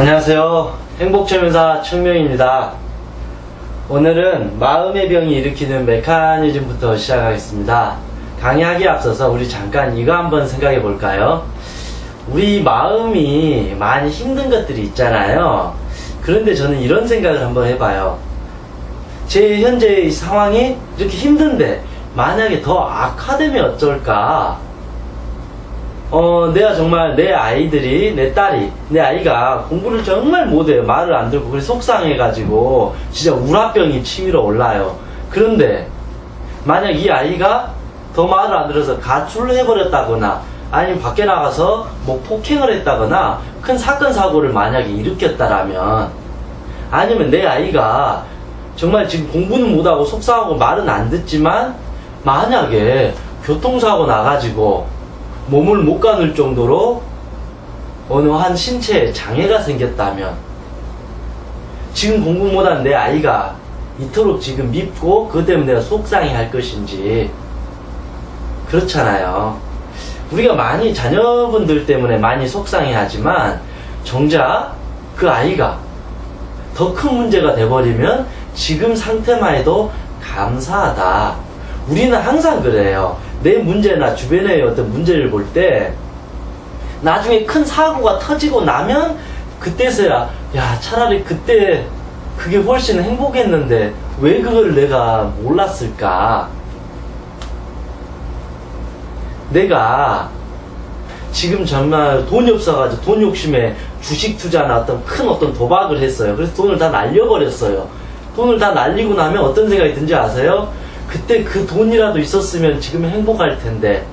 안녕하세요. 행복체면사 천명입니다. 오늘은 마음의 병이 일으키는 메커니즘부터 시작하겠습니다. 강의하기에 앞서서 우리 잠깐 이거 한번 생각해 볼까요? 우리 마음이 많이 힘든 것들이 있잖아요. 그런데 저는 이런 생각을 한번 해봐요. 제 현재의 상황이 이렇게 힘든데 만약에 더 악화되면 어쩔까? 어, 내가 정말 내 아이들이, 내 딸이, 내 아이가 공부를 정말 못해요. 말을 안 듣고, 그래서 속상해가지고, 진짜 우라병이 치밀어 올라요. 그런데, 만약 이 아이가 더 말을 안 들어서 가출을 해버렸다거나, 아니면 밖에 나가서 뭐 폭행을 했다거나, 큰 사건, 사고를 만약에 일으켰다라면, 아니면 내 아이가 정말 지금 공부는 못하고 속상하고 말은 안 듣지만, 만약에 교통사고 나가지고, 몸을 못 가눌 정도로 어느 한 신체에 장애가 생겼다면 지금 공부 못한 내 아이가 이토록 지금 밉고 그것 때문에 내가 속상해 할 것인지 그렇잖아요. 우리가 많이 자녀분들 때문에 많이 속상해 하지만 정작 그 아이가 더 큰 문제가 돼버리면 지금 상태만 해도 감사하다. 우리는 항상 그래요. 내 문제나 주변의 어떤 문제를 볼 때 나중에 큰 사고가 터지고 나면 그때서야 야 차라리 그때 그게 훨씬 행복했는데 왜 그걸 내가 몰랐을까? 내가 지금 정말 돈이 없어가지고 돈 욕심에 주식 투자나 어떤 큰 어떤 도박을 했어요. 그래서 돈을 다 날려버렸어요. 돈을 다 날리고 나면 어떤 생각이 든지 아세요? 그때 그 돈이라도 있었으면 지금 행복할 텐데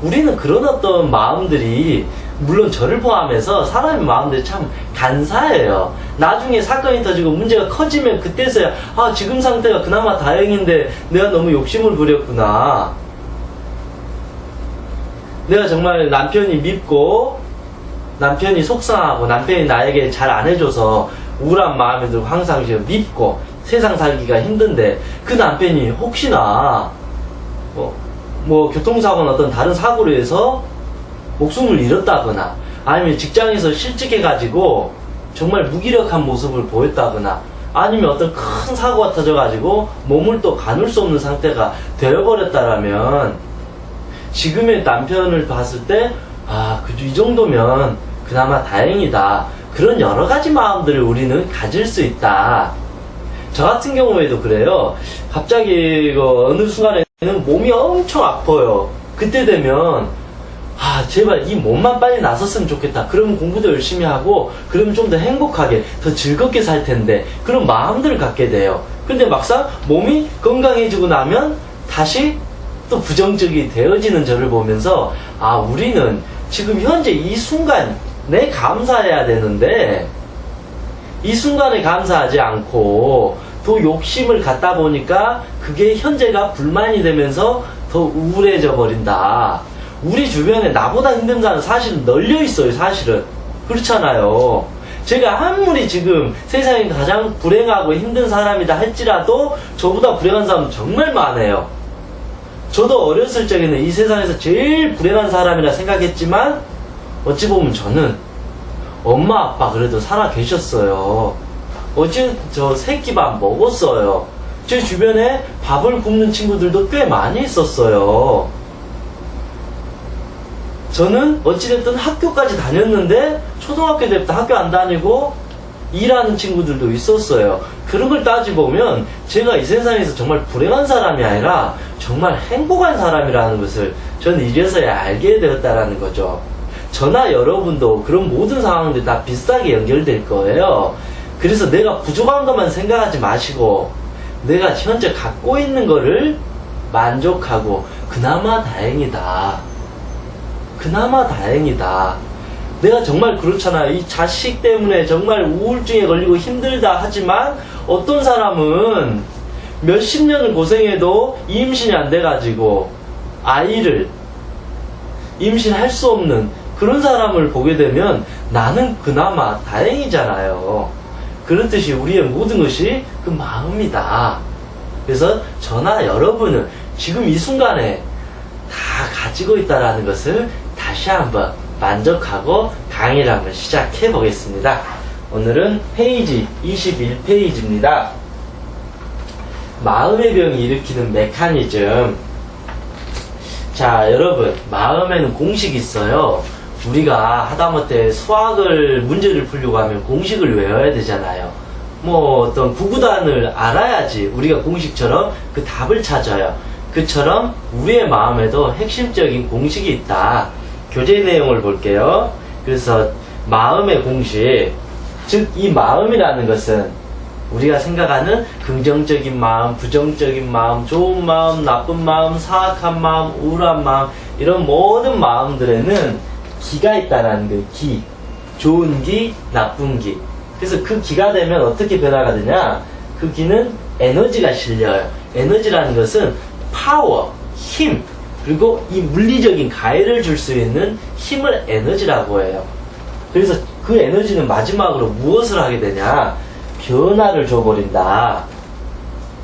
우리는 그런 어떤 마음들이 물론 저를 포함해서 사람의 마음들이 참 간사해요. 나중에 사건이 터지고 문제가 커지면 그때서야 아 지금 상태가 그나마 다행인데 내가 너무 욕심을 부렸구나. 내가 정말 남편이 밉고 남편이 속상하고 남편이 나에게 잘 안 해줘서 우울한 마음이 들고 항상 밉고 세상 살기가 힘든데 그 남편이 혹시나 뭐, 뭐 교통사고나 어떤 다른 사고로 해서 목숨을 잃었다거나 아니면 직장에서 실직해가지고 정말 무기력한 모습을 보였다거나 아니면 어떤 큰 사고가 터져가지고 몸을 또 가눌 수 없는 상태가 되어버렸다라면 지금의 남편을 봤을 때, 아, 그 이 정도면 그나마 다행이다. 그런 여러 가지 마음들을 우리는 가질 수 있다. 저 같은 경우에도 그래요. 갑자기 그 어느 순간에는 몸이 엄청 아파요. 그때 되면, 아, 제발 이 몸만 빨리 나섰으면 좋겠다. 그러면 공부도 열심히 하고, 그러면 좀 더 행복하게, 더 즐겁게 살 텐데, 그런 마음들을 갖게 돼요. 근데 막상 몸이 건강해지고 나면 다시 또 부정적이 되어지는 저를 보면서, 아, 우리는 지금 현재 이 순간 내 감사해야 되는데, 이 순간에 감사하지 않고 더 욕심을 갖다 보니까 그게 현재가 불만이 되면서 더 우울해져 버린다. 우리 주변에 나보다 힘든 사람은 사실은 널려 있어요, 사실은. 그렇잖아요. 제가 아무리 지금 세상에 가장 불행하고 힘든 사람이다 할지라도 저보다 불행한 사람은 정말 많아요. 저도 어렸을 적에는 이 세상에서 제일 불행한 사람이라 생각했지만 어찌 보면 저는 엄마 아빠 그래도 살아 계셨어요. 어제 저 새끼밥 먹었어요. 제 주변에 밥을 굶는 친구들도 꽤 많이 있었어요. 저는 어찌됐든 학교까지 다녔는데 초등학교 때부터 학교 안 다니고 일하는 친구들도 있었어요. 그런 걸 따지보면 제가 이 세상에서 정말 불행한 사람이 아니라 정말 행복한 사람이라는 것을 저는 이제서야 알게 되었다라는 거죠. 저나 여러분도 그런 모든 상황들이 다 비슷하게 연결될 거예요. 그래서 내가 부족한 것만 생각하지 마시고 내가 현재 갖고 있는 거를 만족하고 그나마 다행이다. 그나마 다행이다. 내가 정말 그렇잖아요. 이 자식 때문에 정말 우울증에 걸리고 힘들다 하지만 어떤 사람은 몇십 년을 고생해도 임신이 안 돼가지고 아이를 임신할 수 없는 그런 사람을 보게 되면 나는 그나마 다행이잖아요. 그렇듯이 우리의 모든 것이 그 마음이다. 그래서 저나 여러분은 지금 이 순간에 다 가지고 있다라는 것을 다시 한번 만족하고 강의를 한번 시작해 보겠습니다. 오늘은 페이지 21페이지입니다. 마음의 병이 일으키는 메커니즘. 자, 여러분, 마음에는 공식이 있어요. 우리가 하다못해 수학을 문제를 풀려고 하면 공식을 외워야 되잖아요. 뭐 어떤 구구단을 알아야지 우리가 공식처럼 그 답을 찾아요. 그처럼 우리의 마음에도 핵심적인 공식이 있다. 교재 내용을 볼게요. 그래서 마음의 공식, 즉 이 마음이라는 것은 우리가 생각하는 긍정적인 마음, 부정적인 마음, 좋은 마음, 나쁜 마음, 사악한 마음, 우울한 마음 이런 모든 마음들에는 기가 있다라는 그 기. 좋은 기, 나쁜 기. 그래서 그 기가 되면 어떻게 변화가 되냐? 그 기는 에너지가 실려요. 에너지라는 것은 파워, 힘, 그리고 이 물리적인 가해를 줄 수 있는 힘을 에너지라고 해요. 그래서 그 에너지는 마지막으로 무엇을 하게 되냐? 변화를 줘버린다.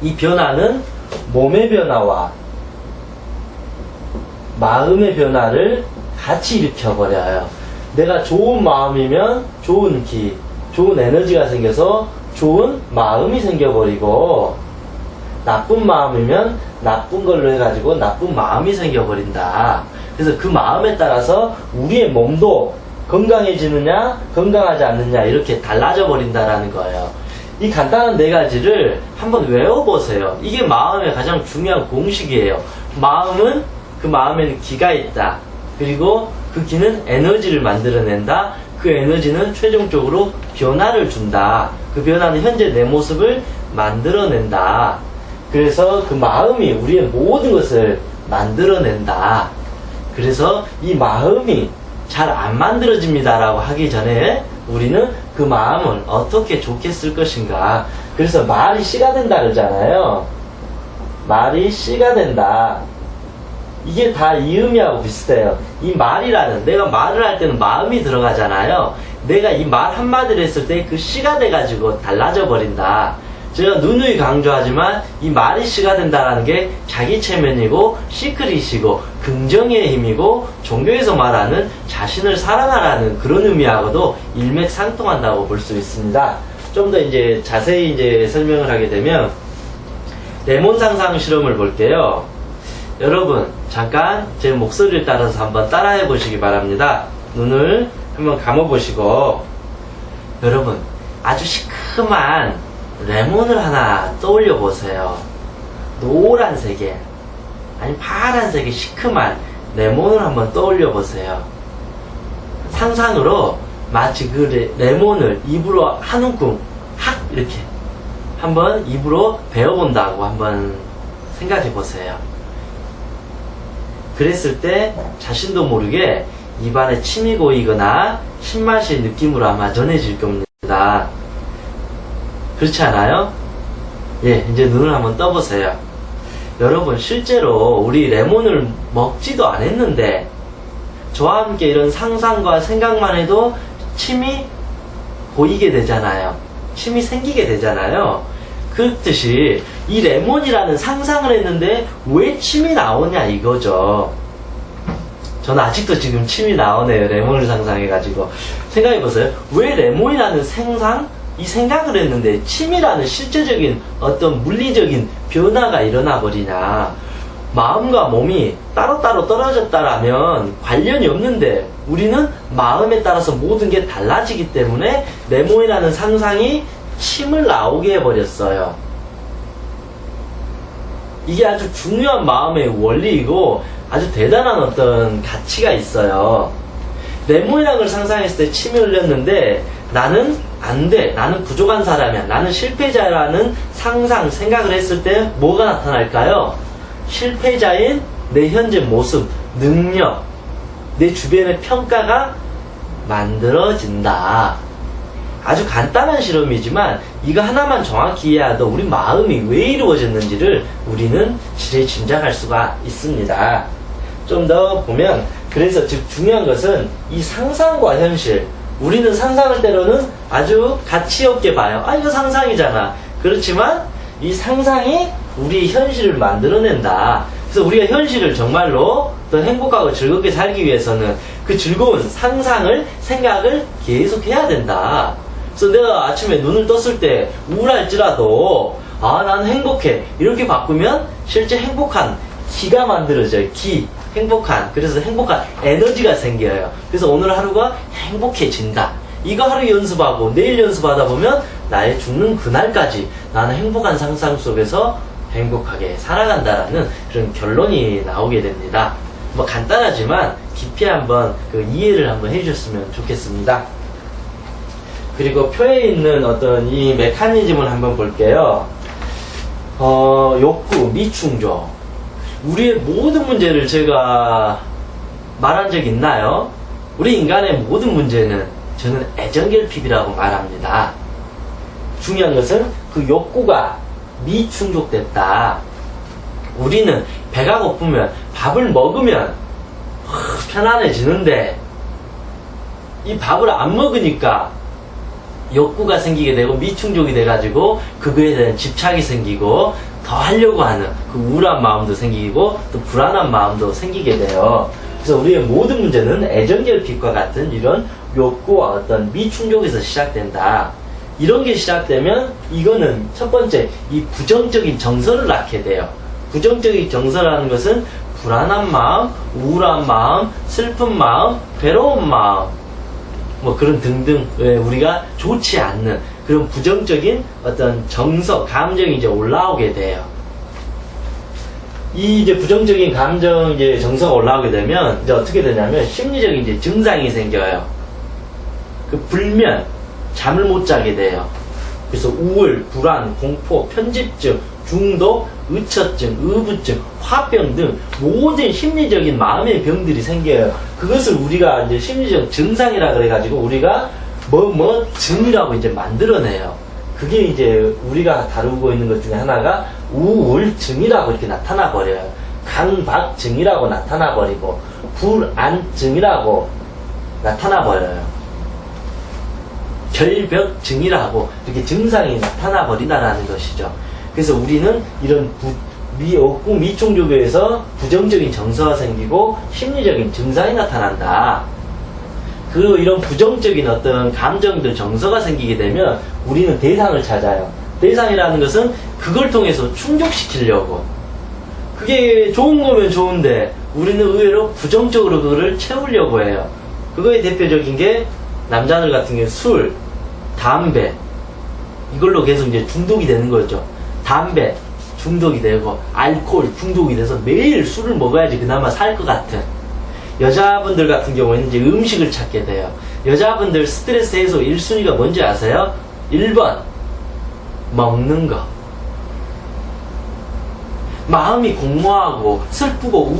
이 변화는 몸의 변화와 마음의 변화를 같이 일으켜버려요. 내가 좋은 마음이면 좋은 기, 좋은 에너지가 생겨서 좋은 마음이 생겨버리고, 나쁜 마음이면 나쁜 걸로 해가지고 나쁜 마음이 생겨버린다. 그래서 그 마음에 따라서 우리의 몸도 건강해지느냐, 건강하지 않느냐, 이렇게 달라져 버린다라는 거예요. 이 간단한 네 가지를 한번 외워보세요. 이게 마음의 가장 중요한 공식이에요. 마음은 그 마음에는 기가 있다. 그리고 그 기는 에너지를 만들어낸다. 그 에너지는 최종적으로 변화를 준다. 그 변화는 현재 내 모습을 만들어낸다. 그래서 그 마음이 우리의 모든 것을 만들어낸다. 그래서 이 마음이 잘 안 만들어집니다라고 하기 전에 우리는 그 마음을 어떻게 좋게 쓸 것인가. 그래서 말이 씨가 된다 그러잖아요. 말이 씨가 된다. 이게 다 이음이하고 비슷해요. 이 말이라는, 내가 말을 할 때는 마음이 들어가잖아요. 내가 이 말 한마디를 했을 때그 씨가 돼가지고 달라져 버린다. 제가 누누이 강조하지만 이 말이 씨가 된다라는 게 자기 체면이고 시크릿이고 긍정의 힘이고 종교에서 말하는 자신을 사랑하라는 그런 의미하고도 일맥상통한다고 볼 수 있습니다. 좀 더 이제 자세히 이제 설명을 하게 되면 레몬 상상 실험을 볼게요. 여러분 잠깐 제 목소리를 따라서 한번 따라해 보시기 바랍니다. 눈을 한번 감아 보시고 여러분 아주 시큼한 레몬을 하나 떠올려 보세요. 노란색에 아니 파란색의 시큼한 레몬을 한번 떠올려 보세요. 상상으로 마치 그 레, 레몬을 입으로 한 움큼 확 이렇게 한번 입으로 베어본다고 한번 생각해 보세요. 그랬을 때 자신도 모르게 입안에 침이 고이거나 신맛이 느낌으로 아마 전해질 겁니다. 그렇지 않아요? 예, 이제 눈을 한번 떠보세요. 여러분, 실제로 우리 레몬을 먹지도 않았는데, 저와 함께 이런 상상과 생각만 해도 침이 고이게 되잖아요. 침이 생기게 되잖아요. 그렇듯이 이 레몬이라는 상상을 했는데 왜 침이 나오냐 이거죠. 저는 아직도 지금 침이 나오네요. 레몬을 상상해가지고. 생각해보세요. 왜 레몬이라는 생상? 이 생각을 했는데 침이라는 실제적인 어떤 물리적인 변화가 일어나 버리냐. 마음과 몸이 따로따로 떨어졌다라면 관련이 없는데 우리는 마음에 따라서 모든 게 달라지기 때문에 레몬이라는 상상이 침을 나오게 해버렸어요. 이게 아주 중요한 마음의 원리이고 아주 대단한 어떤 가치가 있어요. 레몬이라는 걸 상상했을 때 침이 흘렸는데 나는 안 돼. 나는 부족한 사람이야. 나는 실패자라는 상상, 생각을 했을 때 뭐가 나타날까요? 실패자인 내 현재 모습, 능력, 내 주변의 평가가 만들어진다. 아주 간단한 실험이지만 이거 하나만 정확히 이해하도 우리 마음이 왜 이루어졌는지를 우리는 지레 짐작할 수가 있습니다. 좀 더 보면 그래서 즉 중요한 것은 이 상상과 현실 우리는 상상을 때로는 아주 가치 없게 봐요. 아 이거 상상이잖아. 그렇지만 이 상상이 우리의 현실을 만들어낸다. 그래서 우리가 현실을 정말로 더 행복하고 즐겁게 살기 위해서는 그 즐거운 상상을 생각을 계속 해야 된다. 그래서 내가 아침에 눈을 떴을 때 우울할지라도 아, 난 행복해. 이렇게 바꾸면 실제 행복한 기가 만들어져요. 기. 행복한. 그래서 행복한 에너지가 생겨요. 그래서 오늘 하루가 행복해진다. 이거 하루 연습하고 내일 연습하다 보면 나의 죽는 그날까지 나는 행복한 상상 속에서 행복하게 살아간다라는 그런 결론이 나오게 됩니다. 뭐 간단하지만 깊이 한번 그 이해를 한번 해주셨으면 좋겠습니다. 그리고 표에 있는 어떤 이 메커니즘을 한번 볼게요. 어, 욕구, 미충족. 우리의 모든 문제를 제가 말한 적 있나요? 우리 인간의 모든 문제는 저는 애정결핍이라고 말합니다. 중요한 것은 그 욕구가 미충족됐다. 우리는 배가 고프면 밥을 먹으면 하, 편안해지는데 이 밥을 안 먹으니까 욕구가 생기게 되고 미충족이 돼가지고 그거에 대한 집착이 생기고 더 하려고 하는 그 우울한 마음도 생기고 또 불안한 마음도 생기게 돼요. 그래서 우리의 모든 문제는 애정결핍과 같은 이런 욕구와 어떤 미충족에서 시작된다. 이런 게 시작되면 이거는 첫 번째 이 부정적인 정서를 낳게 돼요. 부정적인 정서라는 것은 불안한 마음, 우울한 마음, 슬픈 마음, 괴로운 마음, 뭐 그런 등등 예, 우리가 좋지 않는 그런 부정적인 어떤 정서, 감정이 이제 올라오게 돼요. 이 이제 부정적인 감정 이제 정서가 올라오게 되면 이제 어떻게 되냐면 심리적인 이제 증상이 생겨요. 그 불면 잠을 못 자게 돼요. 그래서 우울, 불안, 공포, 편집증, 중독, 의처증, 의부증, 화병 등 모든 심리적인 마음의 병들이 생겨요. 그것을 우리가 이제 심리적 증상이라 그래가지고 우리가 뭐 뭐 증이라고 이제 만들어내요. 그게 이제 우리가 다루고 있는 것 중에 하나가 우울증이라고 이렇게 나타나 버려요. 강박증이라고 나타나 버리고 불안증이라고 나타나 버려요. 결벽증이라고 이렇게 증상이 나타나 버린다는 것이죠. 그래서 우리는 이런 부, 미, 없고 미충족에서 부정적인 정서가 생기고 심리적인 증상이 나타난다. 그리고 이런 부정적인 어떤 감정들, 정서가 생기게 되면 우리는 대상을 찾아요. 대상이라는 것은 그걸 통해서 충족시키려고. 그게 좋은 거면 좋은데 우리는 의외로 부정적으로 그거를 채우려고 해요. 그거의 대표적인 게 남자들 같은 경우 술, 담배 이걸로 계속 이제 중독이 되는 거죠. 담배 중독이 되고 알코올 중독이 돼서 매일 술을 먹어야지 그나마 살 것 같은 여자분들 같은 경우에는 이제 음식을 찾게 돼요. 여자분들 스트레스 해소 1순위가 뭔지 아세요? 1번 먹는 거 마음이 공허하고 슬프고 우